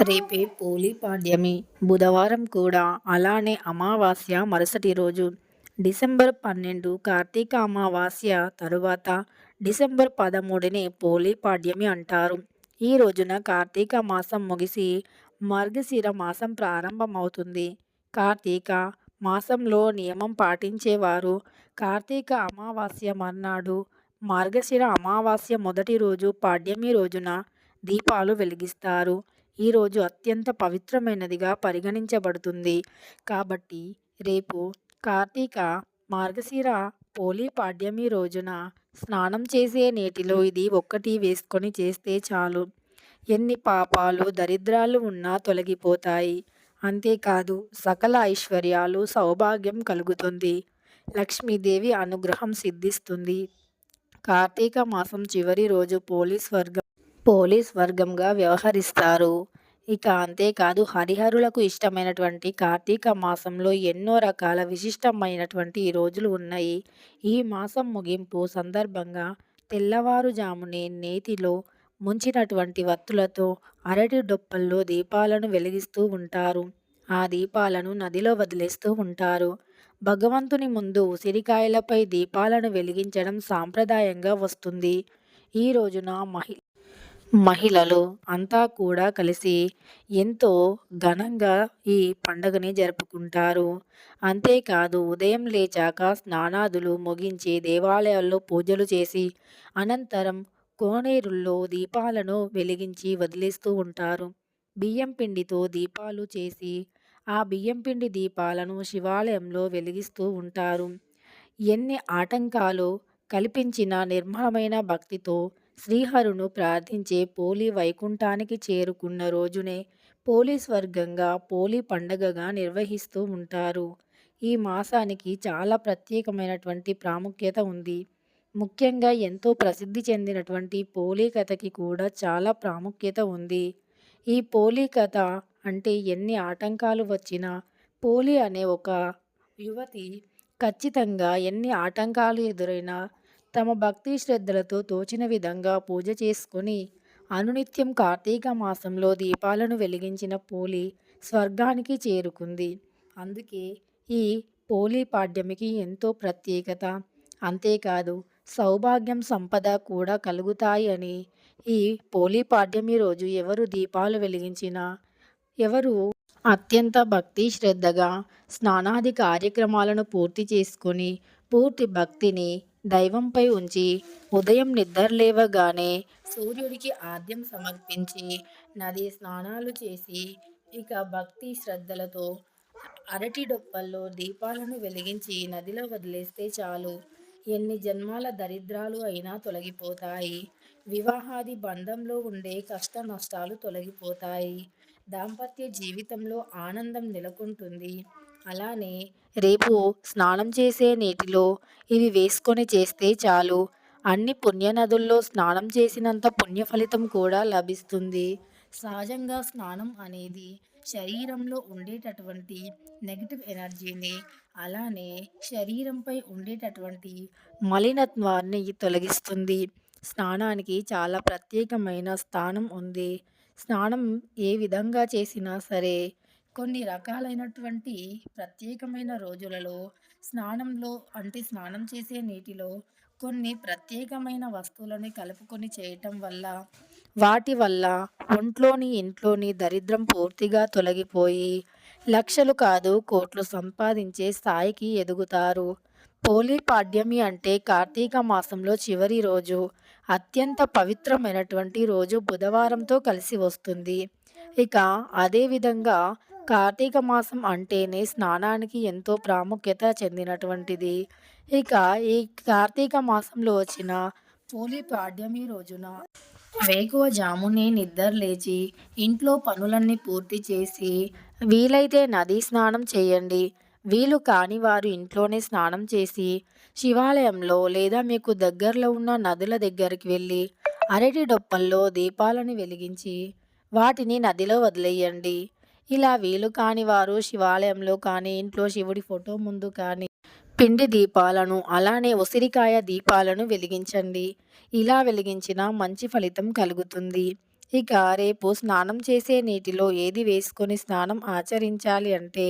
రేపే పోలీ పాడ్యమి. బుధవారం కూడా అలానే అమావాస్య మరుసటి రోజు. డిసెంబర్ పన్నెండు కార్తీక అమావాస్య తరువాత డిసెంబర్ పదమూడుని పోలీ పాడ్యమి అంటారు. ఈ రోజున కార్తీక మాసం ముగిసి మార్గశిర మాసం ప్రారంభమవుతుంది. కార్తీక మాసంలో నియమం పాటించేవారు కార్తీక అమావాస్య మర్నాడు మార్గశిర అమావాస్య మొదటి రోజు పాడ్యమి రోజున దీపాలు వెలిగిస్తారు. ఈరోజు అత్యంత పవిత్రమైనదిగా పరిగణించబడుతుంది. కాబట్టి రేపు కార్తీక మార్గశిర పోలీ పాడ్యమి రోజున స్నానం చేసే నీటిలో ఇది ఒక్కటి వేసుకొని చేస్తే చాలు. ఎన్ని పాపాలు దరిద్రాలు ఉన్నా తొలగిపోతాయి. అంతేకాదు సకల ఐశ్వర్యాలు సౌభాగ్యం కలుగుతుంది. లక్ష్మీదేవి అనుగ్రహం సిద్ధిస్తుంది. కార్తీక మాసం చివరి రోజు పోలీస్ వర్గం పోలీస్ వర్గంగా వ్యవహరిస్తారు. ఇక అంతేకాదు హరిహరులకు ఇష్టమైనటువంటి కార్తీక మాసంలో ఎన్నో రకాల విశిష్టమైనటువంటి రోజులు ఉన్నాయి. ఈ మాసం ముగింపు సందర్భంగా తెల్లవారుజామునే నేతిలో ముంచినటువంటి వత్తులతో అరటి డొప్పల్లో దీపాలను వెలిగిస్తూ ఉంటారు. ఆ దీపాలను నదిలో వదిలేస్తూ ఉంటారు. భగవంతుని ముందు ఉసిరికాయలపై దీపాలను వెలిగించడం సాంప్రదాయంగా వస్తుంది. ఈ రోజున మహి మహిళలు. అంతా కూడా కలిసి ఎంతో ఘనంగా ఈ పండుగని జరుపుకుంటారు. అంతేకాదు ఉదయం లేచాక స్నానాదులు ముగించి దేవాలయాల్లో పూజలు చేసి అనంతరం కోనేరుల్లో దీపాలను వెలిగించి వదిలేస్తూ ఉంటారు. బియ్యం పిండితో దీపాలు చేసి ఆ బియ్యం పిండి దీపాలను శివాలయంలో వెలిగిస్తూ ఉంటారు. ఎన్ని ఆటంకాలు కల్పించిన నిర్మలమైన భక్తితో శ్రీహరును ప్రార్థించే పోలి వైకుంఠానికి చేరుకున్న రోజునే పోలీస్ వర్గంగా పోలి పండగగా నిర్వహిస్తూ ఉంటారు. ఈ మాసానికి చాలా ప్రత్యేకమైనటువంటి ప్రాముఖ్యత ఉంది. ముఖ్యంగా ఎంతో ప్రసిద్ధి చెందినటువంటి పోలీ కథకి కూడా చాలా ప్రాముఖ్యత ఉంది. ఈ పోలీ కథ అంటే ఎన్ని ఆటంకాలు వచ్చినా పోలి అనే ఒక యువతి ఖచ్చితంగా ఎన్ని ఆటంకాలు ఎదురైనా తమ భక్తి శ్రద్ధలతో తోచిన విధంగా పూజ చేసుకొని అనునిత్యం కార్తీక మాసంలో దీపాలను వెలిగించిన పోలి స్వర్గానికి చేరుకుంది. అందుకే ఈ పోలీ పాడ్యమికి ఎంతో ప్రత్యేకత. అంతేకాదు సౌభాగ్యం సంపద కూడా కలుగుతాయి అని ఈ పోలీ పాడ్యమి రోజు ఎవరు దీపాలు వెలిగించినా ఎవరు అత్యంత భక్తి శ్రద్ధగా స్నానాది కార్యక్రమాలను పూర్తి చేసుకొని పూర్తి భక్తిని దైవంపై ఉంచి ఉదయం నిద్రలేవగానే సూర్యుడికి ఆద్యం సమర్పించి నది స్నానాలు చేసి ఇక భక్తి శ్రద్ధలతో అరటి డొప్పల్లో దీపాలను వెలిగించి నదిలో వదిలేస్తే చాలు. ఎన్ని జన్మాల దరిద్రాలు అయినా తొలగిపోతాయి. వివాహాది బంధంలో ఉండే కష్ట నష్టాలు తొలగిపోతాయి. దాంపత్య జీవితంలో ఆనందం నెలకొంటుంది. అలానే రేపు స్నానం చేసే నీటిలో ఇవి వేసుకొని చేస్తే చాలు. అన్ని పుణ్యనదుల్లో స్నానం చేసినంత పుణ్య ఫలితం కూడా లభిస్తుంది. సహజంగా స్నానం అనేది శరీరంలో ఉండేటటువంటి నెగిటివ్ ఎనర్జీని అలానే శరీరంపై ఉండేటటువంటి మలినత్వాన్ని తొలగిస్తుంది. స్నానానికి చాలా ప్రత్యేకమైన స్థానం ఉంది. స్నానం ఏ విధంగా చేసినా సరే కొన్ని రకాలైనటువంటి ప్రత్యేకమైన రోజులలో స్నానంలో అంటే స్నానం చేసే నీటిలో కొన్ని ప్రత్యేకమైన వస్తువులని కలుపుకొని చేయటం వల్ల వాటి వల్ల ఒంట్లోని ఇంట్లోని దరిద్రం పూర్తిగా తొలగిపోయి లక్షలు కాదు కోట్లు సంపాదించే స్థాయికి ఎదుగుతారు. పోలీ పాడ్యమి అంటే కార్తీక మాసంలో చివరి రోజు అత్యంత పవిత్రమైనటువంటి రోజు బుధవారంతో కలిసి వస్తుంది. ఇక అదేవిధంగా కార్తీక మాసం అంటేనే స్నానానికి ఎంతో ప్రాముఖ్యత చెందినటువంటిది. ఇక ఈ కార్తీక మాసంలో వచ్చిన పూలి పాడ్యమి రోజున వేకువ జామునే నిద్ర లేచి ఇంట్లో పనులన్నీ పూర్తి చేసి వీలైతే నదీ స్నానం చేయండి. వీలు కాని వారు ఇంట్లోనే స్నానం చేసి శివాలయంలో లేదా మీకు దగ్గరలో ఉన్న నదుల దగ్గరికి వెళ్ళి అరటి డొప్పల్లో దీపాలను వెలిగించి వాటిని నదిలో వదిలేయండి. ఇలా వీలు కాని వారు శివాలయంలో కానీ ఇంట్లో శివుడి ఫోటో ముందు కానీ పిండి దీపాలను అలానే ఉసిరికాయ దీపాలను వెలిగించండి. ఇలా వెలిగించిన మంచి ఫలితం కలుగుతుంది. ఇక రేపు స్నానం చేసే నీటిలో ఏది వేసుకొని స్నానం ఆచరించాలి అంటే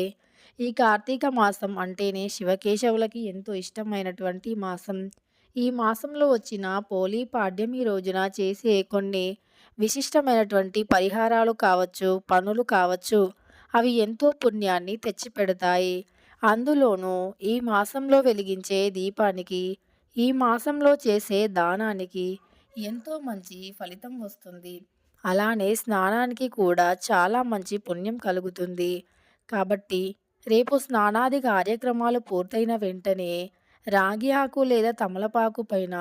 ఈ కార్తీక మాసం అంటేనే శివకేశవులకి ఎంతో ఇష్టమైనటువంటి మాసం. ఈ మాసంలో వచ్చిన పోలీ పాడ్యమి రోజున చేసే కొన్ని విశిష్టమైనటువంటి పరిహారాలు కావచ్చు పనులు కావచ్చు అవి ఎంతో పుణ్యాన్ని తెచ్చిపెడతాయి. అందులోనూ ఈ మాసంలో వెలిగించే దీపానికి ఈ మాసంలో చేసే దానానికి ఎంతో మంచి ఫలితం వస్తుంది. అలానే స్నానానికి కూడా చాలా మంచి పుణ్యం కలుగుతుంది. కాబట్టి రేపు స్నానాది కార్యక్రమాలు పూర్తయిన వెంటనే రాగి ఆకు లేదా తమలపాకు పైన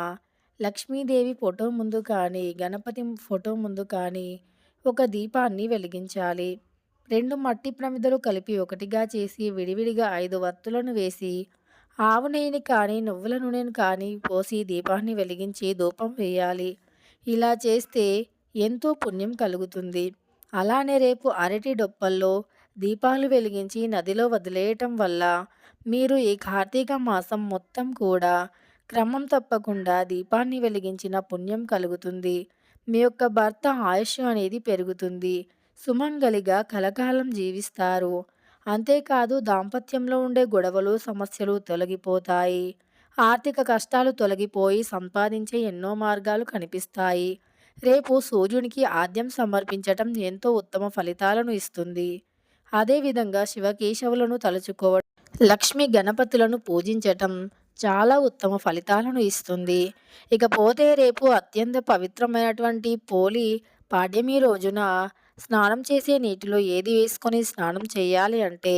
లక్ష్మీదేవి ఫోటో ముందు కానీ గణపతి ఫోటో ముందు కానీ ఒక దీపాన్ని వెలిగించాలి. రెండు మట్టి ప్రమిదలు కలిపి ఒకటిగా చేసి విడివిడిగా ఐదు వత్తులను వేసి ఆవు నెయ్యిని కానీ నువ్వుల నూనెను కానీ పోసి దీపాన్ని వెలిగించి ధూపం వేయాలి. ఇలా చేస్తే ఎంతో పుణ్యం కలుగుతుంది. అలానే రేపు అరటి డొప్పల్లో దీపాలు వెలిగించి నదిలో వదిలేయటం వల్ల మీరు ఈ కార్తీక మాసం మొత్తం కూడా క్రమం తప్పకుండా దీపాన్ని వెలిగించిన పుణ్యం కలుగుతుంది. మీ యొక్క భర్త ఆయుష్ అనేది పెరుగుతుంది. సుమంగలిగా కలకాలం జీవిస్తారు. అంతేకాదు దాంపత్యంలో ఉండే గొడవలు సమస్యలు తొలగిపోతాయి. ఆర్థిక కష్టాలు తొలగిపోయి సంపాదించే ఎన్నో మార్గాలు కనిపిస్తాయి. రేపు సూర్యునికి ఆద్యం సమర్పించటం ఎంతో ఉత్తమ ఫలితాలను ఇస్తుంది. అదేవిధంగా శివకేశవులను తలుచుకోవడం లక్ష్మి గణపతులను పూజించటం చాలా ఉత్తమ ఫలితాలను ఇస్తుంది. ఇకపోతే రేపు అత్యంత పవిత్రమైనటువంటి పోలి పాడ్యమి రోజున స్నానం చేసే నీటిలో ఏది వేసుకొని స్నానం చేయాలి అంటే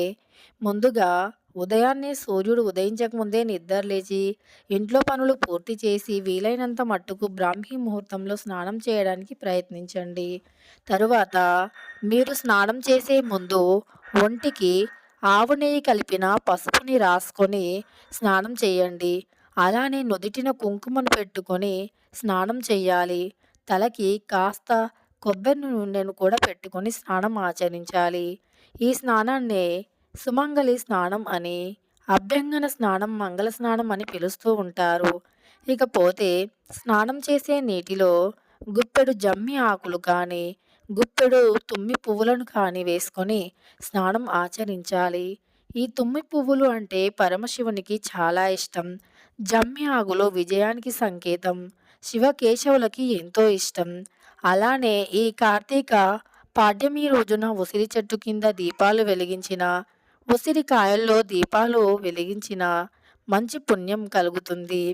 ముందుగా ఉదయాన్నే సూర్యుడు ఉదయించకముందే నిద్ర లేచి ఇంట్లో పనులు పూర్తి చేసి వీలైనంత మట్టుకు బ్రాహ్మీ ముహూర్తంలో స్నానం చేయడానికి ప్రయత్నించండి. తరువాత మీరు స్నానం చేసే ముందు ఒంటికి ఆవు నెయ్యి కలిపిన పసుపుని రాసుకొని స్నానం చేయండి. అలానే నుదిటిన కుంకుమను పెట్టుకొని స్నానం చేయాలి. తలకి కాస్త కొబ్బరి నూనెను కూడా పెట్టుకొని స్నానం ఆచరించాలి. ఈ స్నానాన్ని సుమంగళి స్నానం అని అభ్యంగన స్నానం మంగళ స్నానం అని పిలుస్తూ ఉంటారు. ఇకపోతే స్నానం చేసే నీటిలో గుప్పెడు జమ్మి ఆకులు కానీ గుప్పెడు తుమ్మి పువ్వులను కాని వేసుకొని స్నానం ఆచరించాలి. ఈ తుమ్మి పువ్వులు అంటే పరమశివునికి చాలా ఇష్టం. జమ్మి ఆగులో విజయానికి సంకేతం. శివకేశవులకి ఎంతో ఇష్టం. అలానే ఈ కార్తీక పాడ్యమి రోజున ఉసిరి చెట్టు కింద దీపాలు వెలిగించిన ఉసిరికాయల్లో దీపాలు వెలిగించిన మంచి పుణ్యం కలుగుతుంది.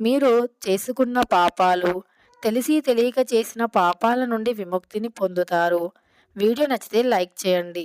మీరు చేసుకున్న పాపాలు తెలిసి తెలియక చేసిన పాపాల నుండి విముక్తిని పొందుతారు. వీడియో నచ్చితే లైక్ చేయండి.